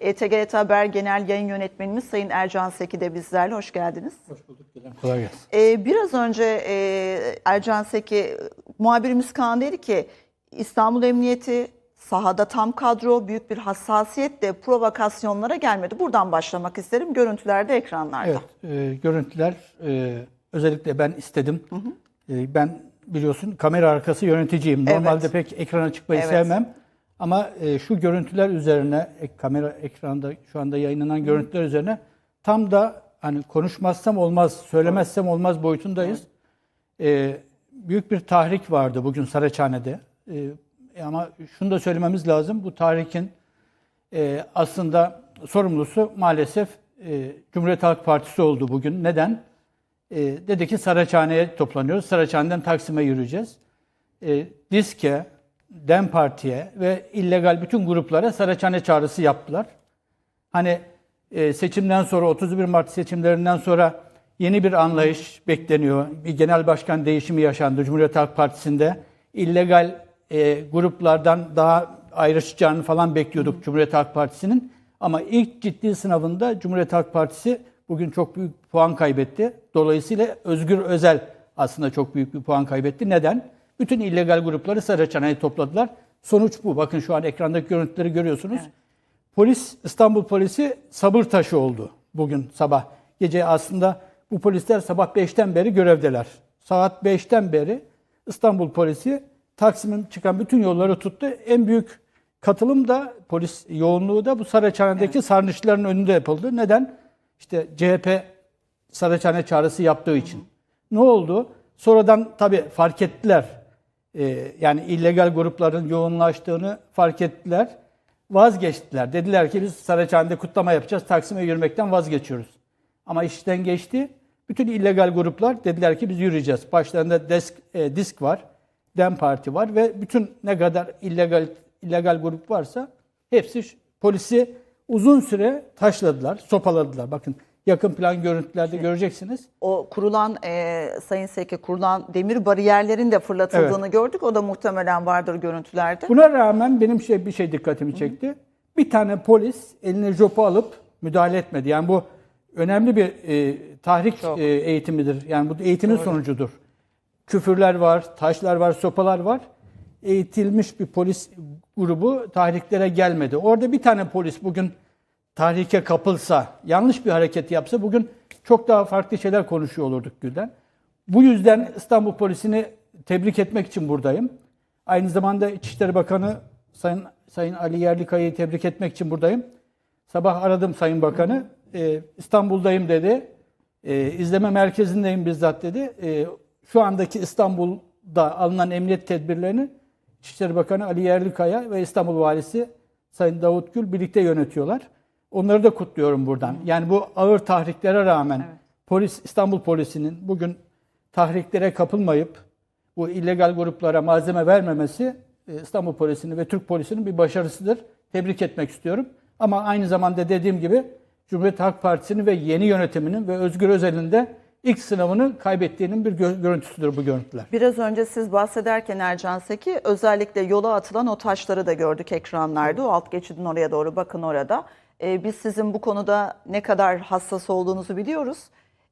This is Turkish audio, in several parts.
E, TGRT Haber Genel Yayın Yönetmenimiz Sayın Ercan Seki de bizlerle. Hoş geldiniz. Hoş bulduk. Gelen kolay gelsin. E, biraz önce e, Ercan Seki, muhabirimiz Kaan dedi ki İstanbul Emniyeti sahada tam kadro, büyük bir hassasiyetle provokasyonlara gelmedi. Buradan başlamak isterim. Görüntülerde ekranlarda. Evet, e, görüntüler e, özellikle ben istedim. E, ben biliyorsun kamera arkası yöneticiyim. Normalde Evet. pek ekrana çıkmayı Evet. sevmem. Ama e, şu görüntüler üzerine, ek- kamera ekranda şu anda yayınlanan görüntüler üzerine tam da hani konuşmazsam olmaz, söylemezsem olmaz boyutundayız. E, büyük bir tahrik vardı bugün Saraçhane'de. E, ama şunu da söylememiz lazım. Bu tahrikin e, aslında sorumlusu maalesef e, Cumhuriyet Halk Partisi oldu bugün. Neden? E, dedi ki Saraçhane'ye toplanıyoruz. Saraçhane'den Taksim'e yürüyeceğiz. E, DİSK'e, DEM Parti'ye ve illegal bütün gruplara Saraçhane çağrısı yaptılar. Hani e, seçimden sonra 31 Mart seçimlerinden sonra yeni bir anlayış bekleniyor. Bir genel başkan değişimi yaşandı Cumhuriyet Halk Partisi'nde. İllegal e, gruplardan daha ayrışacağını falan bekliyorduk Cumhuriyet Halk Partisi'nin. Ama ilk ciddi sınavında Cumhuriyet Halk Partisi bugün çok büyük puan kaybetti. Dolayısıyla Özgür Özel aslında çok büyük bir puan kaybetti. Neden? Bütün illegal grupları Saraçhane'ye topladılar. Sonuç bu. Bakın şu an ekrandaki görüntüleri görüyorsunuz. Polis, İstanbul polisi sabır taşı oldu bugün sabah. Gece aslında bu polisler sabah 5'ten beri görevdeler. Saat 5'ten beri İstanbul polisi Taksim'in çıkan bütün yolları tuttu. En büyük katılım da polis yoğunluğu da bu Saraçhane'deki sarnıçların önünde yapıldı. Neden? İşte CHP Saraçhane çağrısı yaptığı için. Ne oldu? Sonradan tabii fark ettiler. Ee, yani illegal grupların yoğunlaştığını fark ettiler. Vazgeçtiler. Dediler ki biz Saraçhane'de kutlama yapacağız. Taksim'e yürümekten vazgeçiyoruz. Ama işten geçti. Bütün illegal gruplar dediler ki biz yürüyeceğiz. Başlarında desk, e, disk var. Dem Parti var ve bütün ne kadar illegal illegal grup varsa hepsi polisi uzun süre taşladılar, sopaladılar. Bakın yakın plan görüntülerde göreceksiniz. O kurulan e, Sayın Seki kurulan demir bariyerlerin de fırlatıldığını gördük. O da muhtemelen vardır görüntülerde. Buna rağmen benim şey bir şey dikkatimi çekti. Bir tane polis eline jopu alıp müdahale etmedi. Yani bu önemli bir e, tahrik e, eğitimidir. Yani bu eğitimin sonucudur. Küfürler var, taşlar var, sopalar var. Eğitilmiş bir polis grubu tahriklere gelmedi. Orada bir tane polis bugün tahrike kapılsa, yanlış bir hareket yapsa bugün çok daha farklı şeyler konuşuyor olurduk Gülden. Bu yüzden İstanbul Polisi'ni tebrik etmek için buradayım. Aynı zamanda İçişleri Bakanı Sayın, Sayın Ali Yerlikaya'yı tebrik etmek için buradayım. Sabah aradım Sayın Bakanı. Ee, İstanbul'dayım dedi. Ee, izleme merkezindeyim bizzat dedi. Ee, şu andaki İstanbul'da alınan emniyet tedbirlerini İçişleri Bakanı Ali Yerlikaya ve İstanbul Valisi Sayın Davut Gül birlikte yönetiyorlar. Onları da kutluyorum buradan. Yani bu ağır tahriklere rağmen polis İstanbul Polisi'nin bugün tahriklere kapılmayıp bu illegal gruplara malzeme vermemesi e, İstanbul Polisi'nin ve Türk Polisi'nin bir başarısıdır. Tebrik etmek istiyorum. Ama aynı zamanda dediğim gibi Cumhuriyet Halk Partisi'nin ve yeni yönetiminin ve Özgür Özel'in de ilk sınavını kaybettiğinin bir gö- görüntüsüdür bu görüntüler. Biraz önce siz bahsederken Ercan Seki özellikle yola atılan o taşları da gördük ekranlarda. O alt geçidin oraya doğru bakın orada. Ee, biz sizin bu konuda ne kadar hassas olduğunuzu biliyoruz.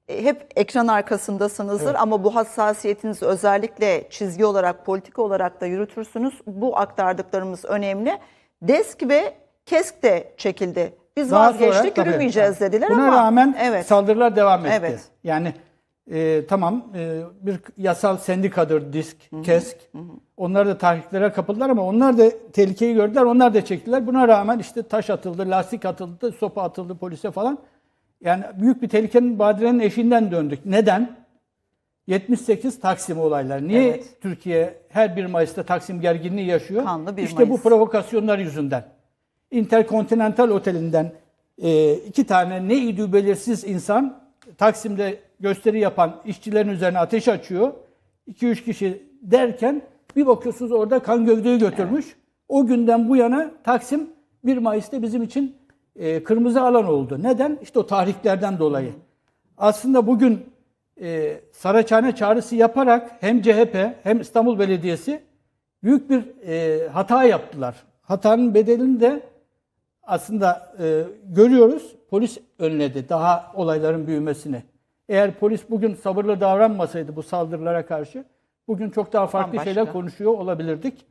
Ee, hep ekran arkasındasınızdır ama bu hassasiyetinizi özellikle çizgi olarak, politik olarak da yürütürsünüz. Bu aktardıklarımız önemli. Desk ve KESK de çekildi. Biz Daha vazgeçtik, sonra, tabii, yürümeyeceğiz dediler Buna ama rağmen evet. saldırılar devam etti. Evet. Yani e, tamam e, bir yasal sendikadır disk, kesk. Onlar da tahriklere kapıldılar ama onlar da tehlikeyi gördüler. Onlar da çektiler. Buna rağmen işte taş atıldı, lastik atıldı, sopa atıldı polise falan. Yani büyük bir tehlikenin badirenin eşiğinden döndük. Neden? 78 Taksim olayları. Niye Evet. Türkiye her 1 Mayıs'ta Taksim gerginliği yaşıyor? Kanlı 1 işte bu Mayıs. provokasyonlar yüzünden. Interkontinental Oteli'nden e, iki tane ne idü belirsiz insan Taksim'de gösteri yapan işçilerin üzerine ateş açıyor. 2-3 kişi derken bir bakıyorsunuz orada kan gövdeyi götürmüş. O günden bu yana Taksim 1 Mayıs'ta bizim için e, kırmızı alan oldu. Neden? İşte o tarihlerden dolayı. Aslında bugün e, Saraçhane çağrısı yaparak hem CHP hem İstanbul Belediyesi büyük bir e, hata yaptılar. Hatanın bedelini de aslında e, görüyoruz polis önledi daha olayların büyümesini. Eğer polis bugün sabırlı davranmasaydı bu saldırılara karşı bugün çok daha farklı Bambaşka. şeyler konuşuyor olabilirdik.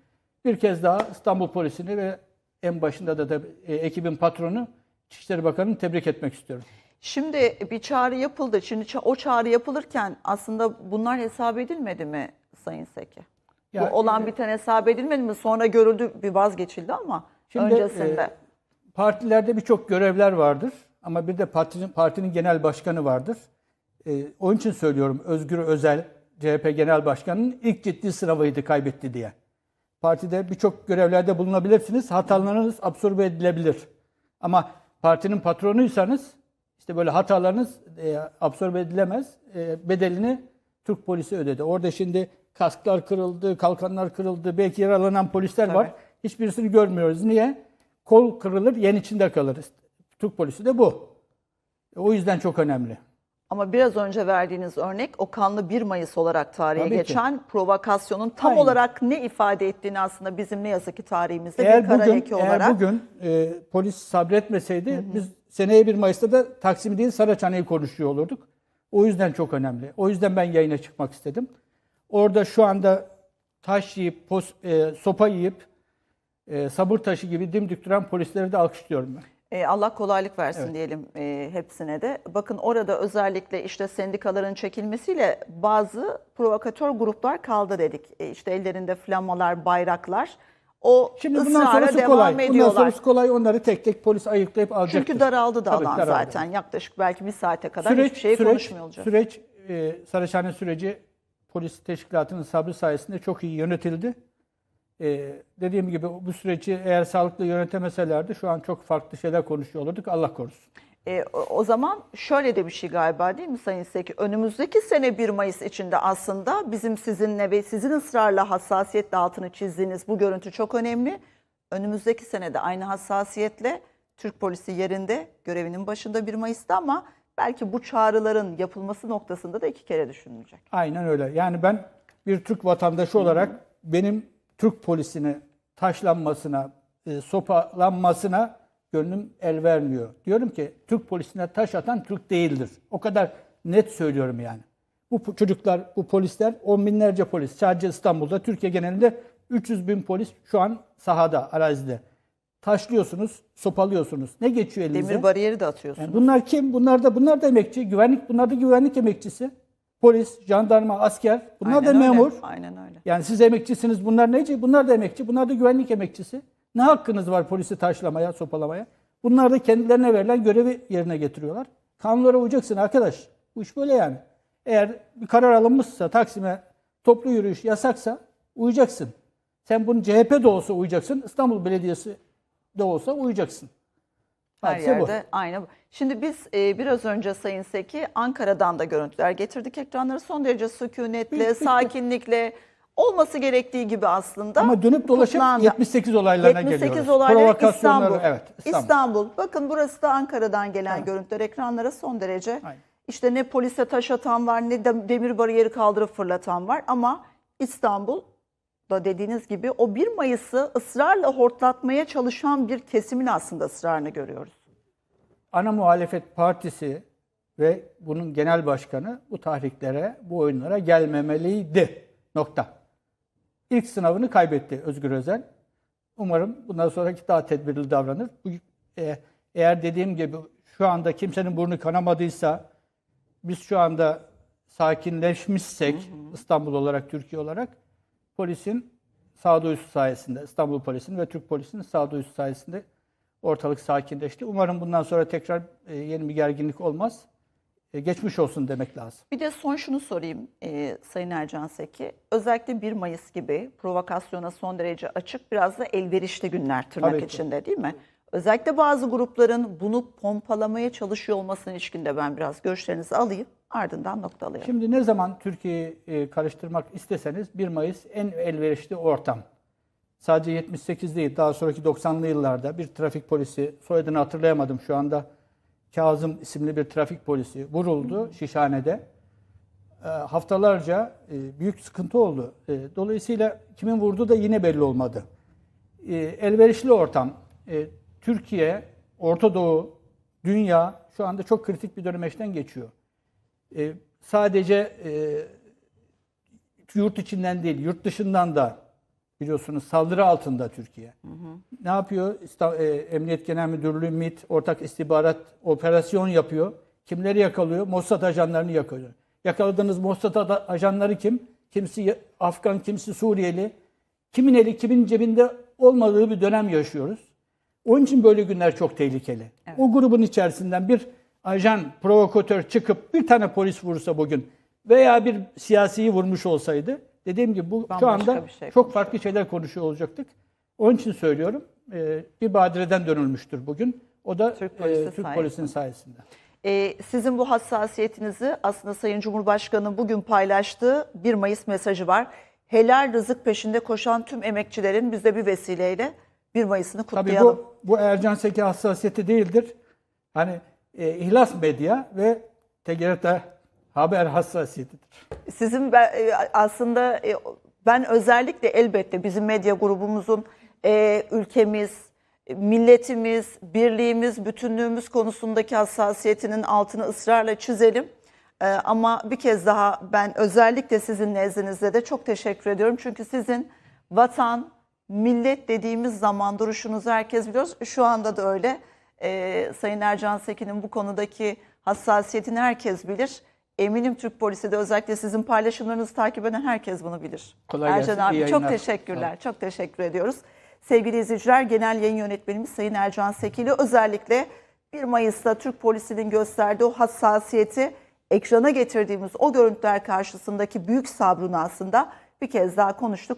Bir kez daha İstanbul polisini ve en başında da, da e, ekibin patronu İçişleri Bakanı'nı tebrik etmek istiyorum. Şimdi bir çağrı yapıldı. Şimdi o çağrı yapılırken aslında bunlar hesap edilmedi mi Sayın Seki? Ya, Bu olan e, biten hesap edilmedi mi? Sonra görüldü bir vazgeçildi ama Şimdi, öncesinde. e, Partilerde birçok görevler vardır ama bir de partinin, partinin genel başkanı vardır. Ee, onun için söylüyorum Özgür Özel, CHP Genel Başkanı'nın ilk ciddi sınavıydı kaybetti diye. Partide birçok görevlerde bulunabilirsiniz, hatalarınız absorbe edilebilir. Ama partinin patronuysanız işte böyle hatalarınız e, absorbe edilemez. E, bedelini Türk polisi ödedi. Orada şimdi kasklar kırıldı, kalkanlar kırıldı, belki yaralanan polisler var. Hiçbirisini görmüyoruz. Niye? Kol kırılır, yen içinde kalır. Türk polisi de bu. E, O yüzden çok önemli. Ama biraz önce verdiğiniz örnek o kanlı 1 Mayıs olarak tarihe Tabii ki. geçen provokasyonun tam Aynen. olarak ne ifade ettiğini aslında bizim ne yazık ki tarihimizde Eğer bir kara bugün, leke eğer olarak bugün e, polis sabretmeseydi biz seneye 1 Mayıs'ta da Taksim değil Saraçhane'yi konuşuyor olurduk. O yüzden çok önemli. O yüzden ben yayına çıkmak istedim. Orada şu anda taş yiyip, pos, e, sopa yiyip, e, sabır taşı gibi dimdik duran polisleri de alkışlıyorum ben. E, Allah kolaylık versin diyelim e, hepsine de. Bakın orada özellikle işte sendikaların çekilmesiyle bazı provokatör gruplar kaldı dedik. E, işte ellerinde flamalar, bayraklar. O Şimdi bundan sonrası devam kolay. Bundan ediyorlar. sonrası kolay. Onları tek tek polis ayıklayıp alacaktır. Çünkü daraldı da Tabii, alan daraldı. zaten. Yaklaşık belki bir saate kadar hiçbir şey konuşmuyor olacak. Süreç, e, Saraçhane süreci polis teşkilatının sabrı sayesinde çok iyi yönetildi. E, dediğim gibi bu süreci eğer sağlıklı yönetemeselerdi şu an çok farklı şeyler konuşuyor olurduk. Allah korusun. E, o- zaman şöyle de bir şey galiba değil mi Sayın Seki? Önümüzdeki sene 1 Mayıs içinde aslında bizim sizinle ve sizin ısrarla hassasiyetle altını çizdiğiniz bu görüntü çok önemli. Önümüzdeki sene de aynı hassasiyetle Türk polisi yerinde görevinin başında 1 Mayıs'ta ama belki bu çağrıların yapılması noktasında da iki kere düşünülecek. Aynen öyle. Yani ben bir Türk vatandaşı olarak benim Türk polisini taşlanmasına, e, sopalanmasına gönlüm el vermiyor. Diyorum ki Türk polisine taş atan Türk değildir. O kadar net söylüyorum yani. Bu çocuklar, bu polisler, on binlerce polis sadece İstanbul'da, Türkiye genelinde 300 bin polis şu an sahada, arazide. Taşlıyorsunuz, sopalıyorsunuz. Ne geçiyor elinize? Demir bariyeri de atıyorsunuz. Yani bunlar kim? Bunlar da bunlar da emekçi. Güvenlik bunlar da güvenlik emekçisi. Polis, jandarma, asker. Bunlar da Aynen öyle, memur. Aynen öyle. Yani siz emekçisiniz. Bunlar neci? Bunlar da emekçi. Bunlar da güvenlik emekçisi. Ne hakkınız var polisi taşlamaya, sopalamaya? Bunlar da kendilerine verilen görevi yerine getiriyorlar. Kanunlara uyacaksın arkadaş. Bu iş böyle yani. Eğer bir karar alınmışsa Taksim'e toplu yürüyüş yasaksa uyacaksın. Sen bunu CHP de olsa uyacaksın. İstanbul Belediyesi de olsa uyacaksın. Her Hadise bu. yerde aynı. bu. Şimdi biz e, biraz önce Sayın Seki Ankara'dan da görüntüler getirdik ekranları. Son derece sükunetle, sakinlikle olması gerektiği gibi aslında. Ama dönüp dolaşıp kutlandı. 78 olaylarına 78 geliyoruz. Provokasyonları, İstanbul. Evet, İstanbul. İstanbul. Bakın burası da Ankara'dan gelen görüntüler ekranlara son derece. Aynen. İşte ne polise taş atan var ne de demir bariyeri kaldırıp fırlatan var ama İstanbul da dediğiniz gibi o 1 Mayıs'ı ısrarla hortlatmaya çalışan bir kesimin aslında ısrarını görüyoruz. Ana muhalefet partisi ve bunun genel başkanı bu tahriklere, bu oyunlara gelmemeliydi. Nokta. İlk sınavını kaybetti Özgür Özel. Umarım bundan sonraki daha tedbirli davranır. Bu, e, eğer dediğim gibi şu anda kimsenin burnu kanamadıysa, biz şu anda sakinleşmişsek İstanbul olarak, Türkiye olarak polisin sağduyusu sayesinde, İstanbul polisinin ve Türk polisinin sağduyusu sayesinde ortalık sakinleşti. Umarım bundan sonra tekrar e, yeni bir gerginlik olmaz. E, geçmiş olsun demek lazım. Bir de son şunu sorayım e, Sayın Ercan Seki. Özellikle 1 Mayıs gibi provokasyona son derece açık biraz da elverişli günler tırnak Tabii ki. içinde değil mi? Özellikle bazı grupların bunu pompalamaya çalışıyor olmasına ilişkinde ben biraz görüşlerinizi alayım ardından noktalayalım. Şimdi ne zaman Türkiye'yi e, karıştırmak isteseniz 1 Mayıs en elverişli ortam. Sadece 78 değil, daha sonraki 90'lı yıllarda bir trafik polisi, soyadını hatırlayamadım şu anda, Kazım isimli bir trafik polisi vuruldu Şişhane'de. E, haftalarca e, büyük sıkıntı oldu. Dolayısıyla kimin vurduğu da yine belli olmadı. Elverişli ortam. Türkiye, Orta Doğu, dünya şu anda çok kritik bir dönemeçten geçiyor. E, sadece e, yurt içinden değil, yurt dışından da biliyorsunuz saldırı altında Türkiye. Ne yapıyor? İsta- e, Emniyet Genel Müdürlüğü, MİT, Ortak İstihbarat Operasyon yapıyor. Kimleri yakalıyor? Mossad ajanlarını yakalıyor. Yakaladığınız Mossad ajanları kim? Kimisi ya- Afgan, kimisi Suriyeli. Kimin eli kimin cebinde olmadığı bir dönem yaşıyoruz. Onun için böyle günler çok tehlikeli. O grubun içerisinden bir ajan, provokatör çıkıp bir tane polis vursa bugün veya bir siyasiyi vurmuş olsaydı dediğim gibi bu şu Bambaşka anda şey çok farklı şeyler konuşuyor olacaktık. Onun için söylüyorum. e, bir badireden dönülmüştür bugün. O da Türk e, polisi Türk sayesinde. polisinin sayesinde. Ee, sizin bu hassasiyetinizi aslında Sayın Cumhurbaşkanı bugün paylaştığı 1 Mayıs mesajı var. Helal rızık peşinde koşan tüm emekçilerin biz de bir vesileyle 1 Mayıs'ını Tabii kutlayalım. bu, bu Ercan Seki hassasiyeti değildir. Hani e, İhlas Medya ve TGRT haber hassasiyetidir. Sizin ben- e, aslında e, ben özellikle elbette bizim medya grubumuzun e, ülkemiz, milletimiz, birliğimiz, bütünlüğümüz konusundaki hassasiyetinin altını ısrarla çizelim. E, Ama bir kez daha ben özellikle sizin nezdinizde de çok teşekkür ediyorum. Çünkü sizin vatan, millet dediğimiz zaman duruşunuzu herkes biliyoruz. Şu anda da öyle. E, Sayın Ercan Sekin'in bu konudaki hassasiyetini herkes bilir. Eminim Türk polisi de özellikle sizin paylaşımlarınızı takip eden herkes bunu bilir. Kolay Ercan gelsin, abi çok teşekkürler. Çok teşekkür ediyoruz. Sevgili izleyiciler, genel yayın yönetmenimiz Sayın Ercan Sekili özellikle 1 Mayıs'ta Türk polisinin gösterdiği o hassasiyeti ekrana getirdiğimiz o görüntüler karşısındaki büyük sabrını aslında bir kez daha konuştuk.